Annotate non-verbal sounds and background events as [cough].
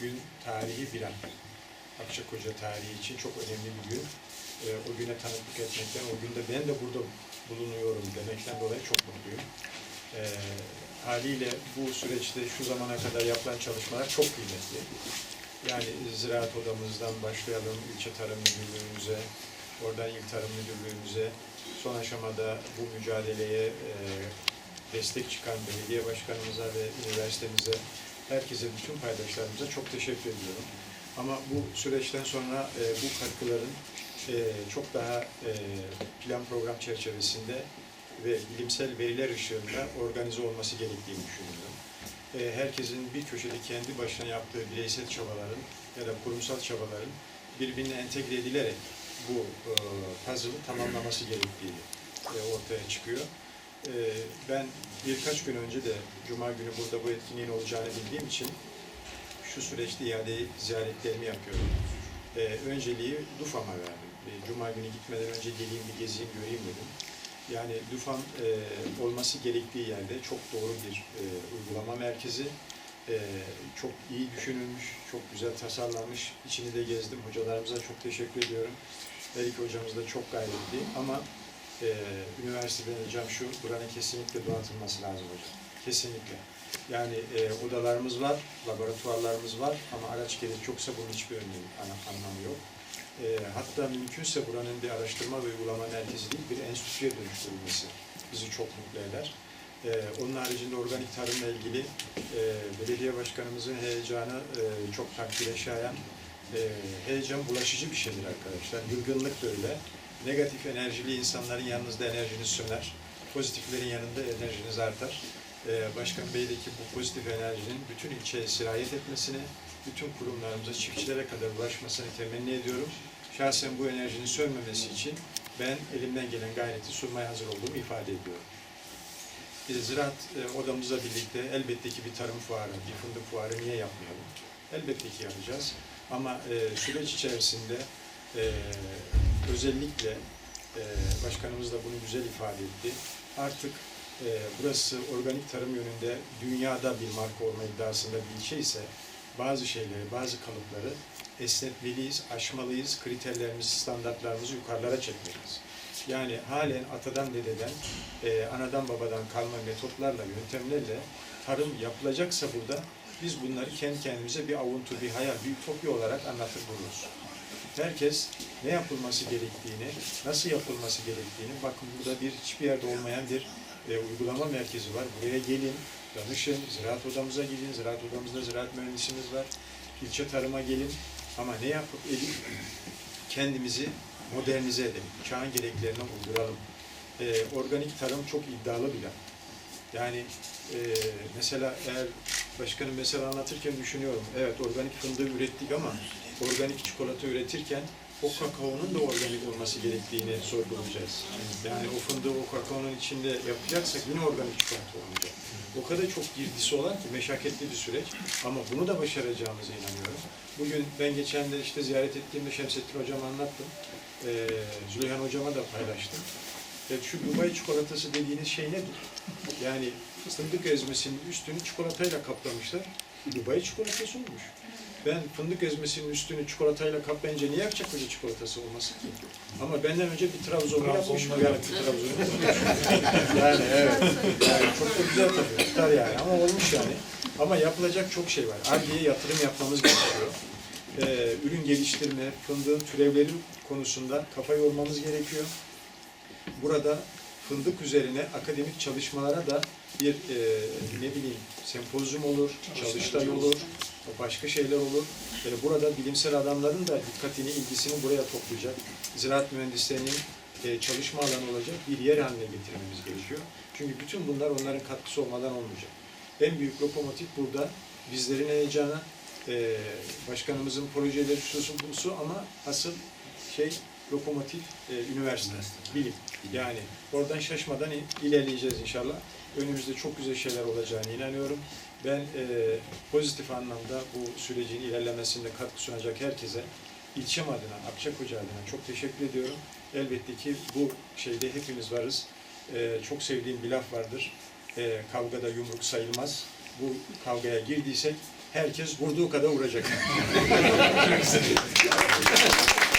bugün tarihi bir an. Akçakoca tarihi için çok önemli bir gün. E, o güne tanıklık etmekten, o günde ben de burada bulunuyorum demekten dolayı çok mutluyum. E, haliyle bu süreçte şu zamana kadar yapılan çalışmalar çok kıymetli. Yani ziraat odamızdan başlayalım, ilçe tarım müdürlüğümüze, oradan il tarım müdürlüğümüze, son aşamada bu mücadeleye e, destek çıkan belediye başkanımıza ve üniversitemize, herkese, bütün paydaşlarımıza çok teşekkür ediyorum. Ama bu süreçten sonra e, bu katkıların e, çok daha e, plan program çerçevesinde ve bilimsel veriler ışığında organize olması gerektiğini düşünüyorum. E, herkesin bir köşede kendi başına yaptığı bireysel çabaların ya da kurumsal çabaların birbirine entegre edilerek bu e, puzzle'ı tamamlaması gerektiği e, ortaya çıkıyor. E, ben birkaç gün önce de Cuma günü burada bu etkinliğin olacağını bildiğim için şu süreçte iade ziyaretlerimi yapıyorum. E, önceliği DUFAM'a verdim. Cuma günü gitmeden önce geleyim bir gezeyim göreyim dedim. Yani DUFAM e, olması gerektiği yerde çok doğru bir e, uygulama merkezi. E, çok iyi düşünülmüş, çok güzel tasarlanmış. İçini de gezdim. Hocalarımıza çok teşekkür ediyorum. Her iki hocamız da çok gayretli ama e, üniversiteden ricam şu, buranın kesinlikle donatılması lazım hocam. Kesinlikle. Yani e, odalarımız var, laboratuvarlarımız var ama araç gereç yoksa bunun hiçbir önemi, anlamı yok. E, hatta mümkünse buranın bir araştırma ve uygulama merkezi değil, bir enstitüye dönüştürülmesi bizi çok mutlu eder. E, onun haricinde organik tarımla ilgili e, belediye başkanımızın heyecanı e, çok takdire şayan. E, heyecan bulaşıcı bir şeydir arkadaşlar. Yılgınlık da öyle. Negatif enerjili insanların yanınızda enerjiniz söner. Pozitiflerin yanında enerjiniz artar. Ee, Başkan Bey'deki bu pozitif enerjinin bütün ilçeye sirayet etmesini, bütün kurumlarımıza, çiftçilere kadar ulaşmasını temenni ediyorum. Şahsen bu enerjinin sönmemesi için ben elimden gelen gayreti sunmaya hazır olduğumu ifade ediyorum. De ziraat e, odamızla birlikte elbette ki bir tarım fuarı, bir fındık fuarı niye yapmayalım? Elbette ki yapacağız. Ama e, süreç içerisinde e, özellikle e, başkanımız da bunu güzel ifade etti. Artık e, burası organik tarım yönünde dünyada bir marka olma iddiasında bir ilçe ise bazı şeyleri, bazı kalıpları esnetmeliyiz, aşmalıyız, kriterlerimizi, standartlarımızı yukarılara çekmeliyiz. Yani halen atadan dededen, e, anadan babadan kalma metotlarla, yöntemlerle tarım yapılacaksa burada biz bunları kendi kendimize bir avuntu, bir hayal, bir ütopya olarak anlatır dururuz. Herkes ne yapılması gerektiğini, nasıl yapılması gerektiğini, bakın burada bir hiçbir yerde olmayan bir e, uygulama merkezi var. Buraya gelin, danışın, ziraat odamıza gidin, ziraat odamızda ziraat mühendisimiz var. İlçe tarıma gelin ama ne yapıp edip kendimizi modernize edelim, çağın gereklerine uyduralım. E, organik tarım çok iddialı bir laf. Yani e, mesela eğer başkanım mesela anlatırken düşünüyorum. Evet organik fındığı ürettik ama organik çikolata üretirken o kakaonun da organik olması gerektiğini sorgulayacağız. Yani o fındığı o kakaonun içinde yapacaksak yine organik çikolata olmayacak. O kadar çok girdisi olan ki meşakkatli bir süreç ama bunu da başaracağımıza inanıyorum. Bugün ben geçen de işte ziyaret ettiğimde Şemsettin hocama anlattım. Ee, Züleyhan hocama da paylaştım. Evet, şu Dubai çikolatası dediğiniz şey nedir? Yani fındık ezmesinin üstünü çikolatayla kaplamışlar. Dubai çikolatası olmuş. Ben fındık ezmesinin üstünü çikolatayla kaplayınca niye Akçakoca çikolatası olmasın ki? Ama benden önce bir Trabzonlu yapmış bu yani bir Trabzonlu. [laughs] yani evet. Yani çok da güzel tabii. Tutar yani ama olmuş yani. Ama yapılacak çok şey var. Arge'ye yatırım yapmamız gerekiyor. Ee, ürün geliştirme, fındığın türevleri konusunda kafa yormamız gerekiyor. Burada fındık üzerine akademik çalışmalara da bir e, ne bileyim sempozyum olur, çalıştay olur, başka şeyler olur. Yani burada bilimsel adamların da dikkatini, ilgisini buraya toplayacak. Ziraat mühendislerinin e, çalışma alanı olacak bir yer haline getirmemiz gerekiyor. Çünkü bütün bunlar onların katkısı olmadan olmayacak. En büyük lokomotif burada bizlerin heyecanı, e, başkanımızın projeleri şusu busu ama asıl şey lokomotif e, üniversite, bilim. Yani oradan şaşmadan il- ilerleyeceğiz inşallah. Önümüzde çok güzel şeyler olacağına inanıyorum. Ben e, pozitif anlamda bu sürecin ilerlemesinde katkı sunacak herkese ilçem adına, Akçakoca adına çok teşekkür ediyorum. Elbette ki bu şeyde hepimiz varız. E, çok sevdiğim bir laf vardır. E, kavgada yumruk sayılmaz. Bu kavgaya girdiysek herkes vurduğu kadar vuracak. [laughs] [laughs]